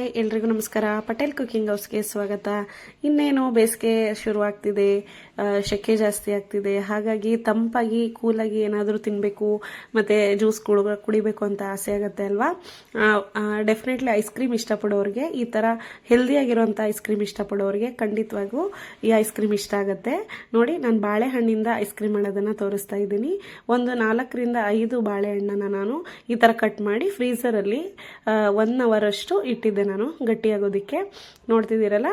Hi, ಎಲ್ರಿಗೂ ನಮಸ್ಕಾರ. Patel cooking ಹೌಸ್ಗೆ ಸ್ವಾಗತ. ಇನ್ನೇನು ಬೇಸಿಗೆ ಶುರುವಾಗ್ತಿದೆ ಸೆಕೆ ಜಾಸ್ತಿ ಆಗ್ತಿದೆ. ಹಾಗಾಗಿ ತಂಪಾಗಿ, ಕೂಲಾಗಿ ಏನಾದರೂ ತಿನ್ನಬೇಕು ಮತ್ತು ಜ್ಯೂಸ್ ಕುಡ ಕುಡಿಬೇಕು ಅಂತ ಆಸೆ ಆಗುತ್ತೆ ಅಲ್ವಾ? ಡೆಫಿನೆಟ್ಲಿ ಐಸ್ ಕ್ರೀಮ್ ಇಷ್ಟಪಡೋರಿಗೆ ಈ ಥರ ಹೆಲ್ದಿಯಾಗಿರೋಂಥ ಐಸ್ ಕ್ರೀಮ್ ಇಷ್ಟಪಡೋರಿಗೆ ಖಂಡಿತವಾಗೂ ಈ ಐಸ್ ಕ್ರೀಮ್ ಇಷ್ಟ ಆಗುತ್ತೆ. ನೋಡಿ, ನಾನು ಬಾಳೆಹಣ್ಣಿಂದ ಐಸ್ ಕ್ರೀಮ್ ಮಾಡೋದನ್ನು ತೋರಿಸ್ತಾ ಇದ್ದೀನಿ. ಒಂದು ನಾಲ್ಕರಿಂದ ಐದು ಬಾಳೆಹಣ್ಣನ್ನು ನಾನು ಈ ಥರ ಕಟ್ ಮಾಡಿ ಫ್ರೀಸರಲ್ಲಿ ಒನ್ ಅವರ್ ಅಷ್ಟು ಇಟ್ಟಿದ್ದೆ ನಾನು ಗಟ್ಟಿಯಾಗೋದಕ್ಕೆ ನೋಡ್ತಿದ್ದೀರಲ್ಲ?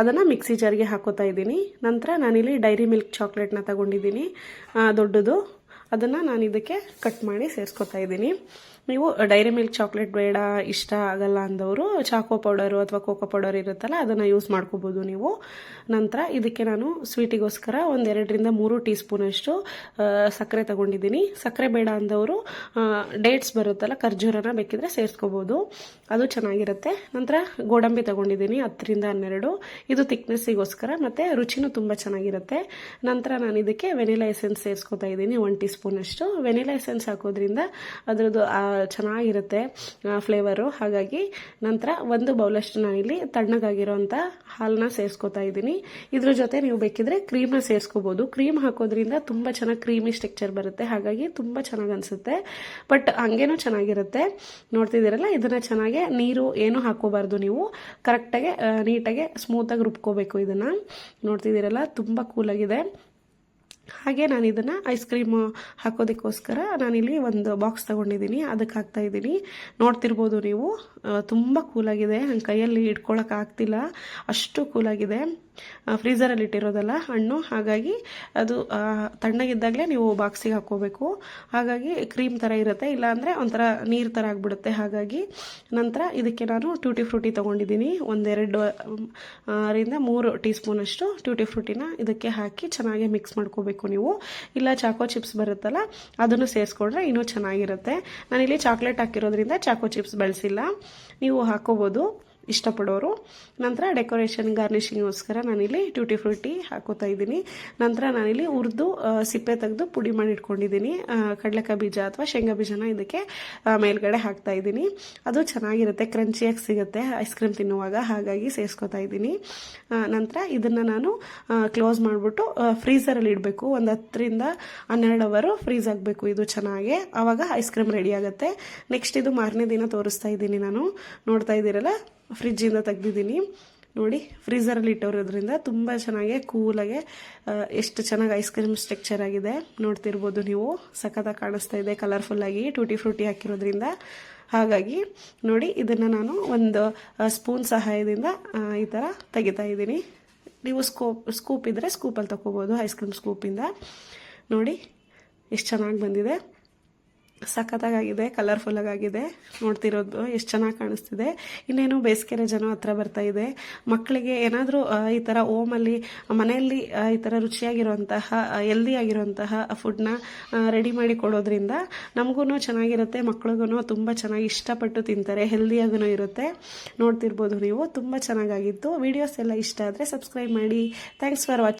ಅದನ್ನು ಮಿಕ್ಸಿ ಜಾರ್ಗೆ ಹಾಕೋತಾ ಇದ್ದೀನಿ. ನಂತರ ನಾನಿಲ್ಲಿ ಡೈರಿ ಮಿಲ್ಕ್ ಚಾಕ್ಲೇಟ್ನ ತಗೊಂಡಿದ್ದೀನಿ. ದೊಡ್ಡದು. ಅದನ್ನು ನಾನು ಇದಕ್ಕೆ ಕಟ್ ಮಾಡಿ ಸೇರಿಸ್ಕೊತಾ ಇದ್ದೀನಿ. ನೀವು ಡೈರಿ ಮಿಲ್ಕ್ ಚಾಕ್ಲೇಟ್ ಬೇಡ, ಇಷ್ಟ ಆಗಲ್ಲ ಅಂದವರು ಚಾಕೋ ಪೌಡರು ಅಥವಾ ಕೋಕೋ ಪೌಡರ್ ಇರುತ್ತಲ್ಲ, ಅದನ್ನು ಯೂಸ್ ಮಾಡ್ಕೋಬೋದು ನೀವು. ನಂತರ ಇದಕ್ಕೆ ನಾನು ಸ್ವೀಟಿಗೋಸ್ಕರ ಒಂದು ಎರಡರಿಂದ ಮೂರು ಟೀ ಸ್ಪೂನಷ್ಟು ಸಕ್ಕರೆ ತಗೊಂಡಿದ್ದೀನಿ. ಸಕ್ಕರೆ ಬೇಡ ಅಂದವರು ಡೇಟ್ಸ್ ಬರುತ್ತಲ್ಲ, ಖರ್ಜೂರನ ಬೇಕಿದ್ರೆ ಸೇರಿಸ್ಕೋಬೋದು. ಅದು ಚೆನ್ನಾಗಿರುತ್ತೆ. ನಂತರ ಗೋಡಂಬಿ ತಗೊಂಡಿದ್ದೀನಿ, ಹತ್ತರಿಂದ ಹನ್ನೆರಡು. ಇದು ತಿಕ್ನೆಸ್ಸಿಗೋಸ್ಕರ ಮತ್ತು ರುಚಿನೂ ತುಂಬ ಚೆನ್ನಾಗಿರುತ್ತೆ. ನಂತರ ನಾನು ಇದಕ್ಕೆ ವೆನಿಲಾ ಎಸೆನ್ಸ್ ಸೇರಿಸ್ಕೊತಾ ಇದ್ದೀನಿ ಒನ್ ಟೀ ಸ್ಪೂನಷ್ಟು ವೆನಿಲಾ ಎಸೆನ್ಸ್ ಹಾಕೋದ್ರಿಂದ ಅದರದ್ದು ಚೆನ್ನಾಗಿರುತ್ತೆ ಫ್ಲೇವರು. ಹಾಗಾಗಿ ನಂತರ ಒಂದು ಬೌಲಷ್ಟು ನಾನಿಲ್ಲಿ ತಣ್ಣಗಾಗಿರೋಂಥ ಹಾಲನ್ನ ಸೇರಿಸ್ಕೊತಾ ಇದ್ದೀನಿ. ಇದ್ರ ಜೊತೆ ನೀವು ಬೇಕಿದ್ರೆ ಕ್ರೀಮ್ನ ಸೇರಿಸ್ಕೋಬೋದು. ಕ್ರೀಮ್ ಹಾಕೋದ್ರಿಂದ ತುಂಬ ಚೆನ್ನಾಗಿ ಕ್ರೀಮಿ ಸ್ಟ್ರಕ್ಚರ್ ಬರುತ್ತೆ. ಹಾಗಾಗಿ ತುಂಬ ಚೆನ್ನಾಗಿ ಅನಿಸುತ್ತೆ. ಬಟ್ ಹಂಗೇನೂ ಚೆನ್ನಾಗಿರುತ್ತೆ. ನೋಡ್ತಿದ್ದೀರಲ್ಲ, ಇದನ್ನು ಚೆನ್ನಾಗಿ ನೀರು ಏನು ಹಾಕೋಬಾರ್ದು ನೀವು. ಕರೆಕ್ಟಾಗಿ ನೀಟಾಗಿ ಸ್ಮೂತಾಗಿ ರುಬ್ಕೋಬೇಕು ಇದನ್ನು. ನೋಡ್ತಿದ್ದೀರಲ್ಲ, ತುಂಬ ಕೂಲಾಗಿದೆ. ಹಾಗೆ ನಾನು ಇದನ್ನು ಐಸ್ ಕ್ರೀಮ್ ಹಾಕೋದಕ್ಕೋಸ್ಕರ ನಾನಿಲ್ಲಿ ಒಂದು ಬಾಕ್ಸ್ ತಗೊಂಡಿದ್ದೀನಿ. ಅದಕ್ಕೆ ಹಾಕ್ತಾ ಇದ್ದೀನಿ. ನೋಡ್ತಿರ್ಬೋದು ನೀವು ತುಂಬ ಕೂಲಾಗಿದೆ ನನ್ನ ಕೈಯಲ್ಲಿ ಇಟ್ಕೊಳಕ್ಕೆ ಆಗ್ತಿಲ್ಲ. ಅಷ್ಟು ಕೂಲಾಗಿದೆ ಫ್ರೀಸರಲ್ಲಿ ಇಟ್ಟಿರೋದಲ್ಲ ಹಣ್ಣು. ಹಾಗಾಗಿ ಅದು ತಣ್ಣಗಿದ್ದಾಗಲೇ ನೀವು ಬಾಕ್ಸಿಗೆ ಹಾಕ್ಕೋಬೇಕು ಹಾಗಾಗಿ ಕ್ರೀಮ್ ಥರ ಇರುತ್ತೆ. ಇಲ್ಲಾಂದರೆ ಒಂಥರ ನೀರು ಥರ ಆಗಿಬಿಡುತ್ತೆ. ಹಾಗಾಗಿ ನಂತರ ಇದಕ್ಕೆ ನಾನು ಟ್ಯೂಟಿ ಫ್ರೂಟಿ ತೊಗೊಂಡಿದ್ದೀನಿ. ಒಂದೆರಡು ರಿಂದ ಮೂರು ಟೀ ಸ್ಪೂನಷ್ಟು ಟ್ಯೂಟಿ ಫ್ರೂಟಿನ ಇದಕ್ಕೆ ಹಾಕಿ ಚೆನ್ನಾಗಿ ಮಿಕ್ಸ್ ಮಾಡ್ಕೋಬೇಕು. ನೀವು. ಇಲ್ಲ ಚಾಕೋ ಚಿಪ್ಸ್ ಬರುತ್ತಲ್ಲ, ಅದನ್ನು ಸೇರಿಸ್ಕೊಂಡ್ರೆ ಇನ್ನೂ ಚೆನ್ನಾಗಿರುತ್ತೆ. ನಾನಿಲ್ಲಿ ಚಾಕ್ಲೇಟ್ ಹಾಕಿರೋದ್ರಿಂದ ಚಾಕೋ ಚಿಪ್ಸ್ ಬಳಸಿಲ್ಲ. ನೀವು ಹಾಕೋಬೋದು. ಇಷ್ಟಪಡೋರು. ನಂತರ ಡೆಕೋರೇಷನ್ ಗಾರ್ನಿಷಿಂಗೋಸ್ಕರ ನಾನಿಲ್ಲಿ ಟ್ಯೂಟಿ ಫ್ರೂಟಿ ಹಾಕೋತಾ ಇದ್ದೀನಿ. ನಂತರ ನಾನಿಲ್ಲಿ ಹುರಿದು ಸಿಪ್ಪೆ ತೆಗೆದು ಪುಡಿ ಮಾಡಿ ಇಟ್ಕೊಂಡಿದ್ದೀನಿ. ಕಡಲೆಕಾಯಿ ಬೀಜ ಅಥವಾ ಶೇಂಗಾ ಬೀಜನ ಇದಕ್ಕೆ ಮೇಲ್ಗಡೆ ಹಾಕ್ತಾ ಇದ್ದೀನಿ. ಅದು ಚೆನ್ನಾಗಿರುತ್ತೆ, ಕ್ರಂಚಿಯಾಗಿ ಸಿಗುತ್ತೆ ಐಸ್ ಕ್ರೀಮ್ ತಿನ್ನುವಾಗ. ಹಾಗಾಗಿ ಸೇರಿಸ್ಕೊತಾ ಇದ್ದೀನಿ. ನಂತರ ಇದನ್ನು ನಾನು ಕ್ಲೋಸ್ ಮಾಡಿಬಿಟ್ಟು ಫ್ರೀಸರಲ್ಲಿ ಇಡಬೇಕು. ಒಂದು ಹತ್ತರಿಂದ ಹನ್ನೆರಡು ಅವರು ಫ್ರೀಸ್ ಆಗಬೇಕು ಇದು ಚೆನ್ನಾಗೆ. ಆವಾಗ ಐಸ್ ಕ್ರೀಮ್ ರೆಡಿ ಆಗುತ್ತೆ. ನೆಕ್ಸ್ಟ್ ಇದು ಮಾರನೇ ದಿನ ತೋರಿಸ್ತಾ ಇದ್ದೀನಿ ನಾನು. ನೋಡ್ತಾ ಇದ್ದೀರಲ್ಲ? ಫ್ರಿಜ್ಜಿಂದ ತೆಗ್ದಿದ್ದೀನಿ. ನೋಡಿ ಫ್ರೀಸರಲ್ಲಿ ಇಟ್ಟವರೋದ್ರಿಂದ ತುಂಬ ಚೆನ್ನಾಗಿ, ಕೂಲಾಗೆ ಎಷ್ಟು ಚೆನ್ನಾಗಿ ಐಸ್ ಕ್ರೀಮ್ ಸ್ಟ್ರಕ್ಚರ್ ಆಗಿದೆ. ನೋಡ್ತಿರ್ಬೋದು ನೀವು. ಸಖತ್ತಾಗಿ ಕಾಣಿಸ್ತಾ ಇದೆ ಕಲರ್ಫುಲ್ಲಾಗಿ ಟೂಟಿ ಫ್ರೂಟಿ ಹಾಕಿರೋದ್ರಿಂದ. ಹಾಗಾಗಿ, ನೋಡಿ, ಇದನ್ನು ನಾನು ಒಂದು ಸ್ಪೂನ್ ಸಹಾಯದಿಂದ ಈ ಥರ ತೆಗಿತಾ ಇದ್ದೀನಿ. ನೀವು ಸ್ಕೂಪ್ ಸ್ಕೂಪ್ ಇದ್ದರೆ ಸ್ಕೂಪಲ್ಲಿ ತಗೋಬೋದು ಐಸ್ ಕ್ರೀಮ್ ಸ್ಕೂಪಿಂದ ನೋಡಿ, ಎಷ್ಟು ಚೆನ್ನಾಗಿ ಬಂದಿದೆ. ಸಖತ್ತಾಗಿದೆ ಕಲರ್ಫುಲ್ಲಾಗಿದೆ ನೋಡ್ತಿರೋದು ಎಷ್ಟು ಚೆನ್ನಾಗಿ ಕಾಣಿಸ್ತಿದೆ. ಇನ್ನೇನು ಬೇಸಿಗೆ ರಜನೂ ಹತ್ರ ಬರ್ತಾ ಇದೆ. ಮಕ್ಕಳಿಗೆ ಏನಾದರೂ ಈ ಥರ ಓಮಲ್ಲಿ ಮನೆಯಲ್ಲಿ ಈ ಥರ ರುಚಿಯಾಗಿರುವಂತಹ ಹೆಲ್ದಿ ಆಗಿರುವಂತಹ ಫುಡ್ನ ರೆಡಿ ಮಾಡಿ ಕೊಡೋದ್ರಿಂದ ನಮಗೂ ಚೆನ್ನಾಗಿರುತ್ತೆ ಮಕ್ಳಿಗೂ ತುಂಬ ಚೆನ್ನಾಗಿ ಇಷ್ಟಪಟ್ಟು ತಿಂತಾರೆ ಹೆಲ್ದಿಯಾಗೂ ಇರುತ್ತೆ. ನೋಡ್ತಿರ್ಬೋದು ನೀವು, ತುಂಬ ಚೆನ್ನಾಗಾಗಿತ್ತು. ವೀಡಿಯೋಸ್ ಎಲ್ಲ ಇಷ್ಟ ಆದರೆ ಸಬ್ಸ್ಕ್ರೈಬ್ ಮಾಡಿ. Thanks for watching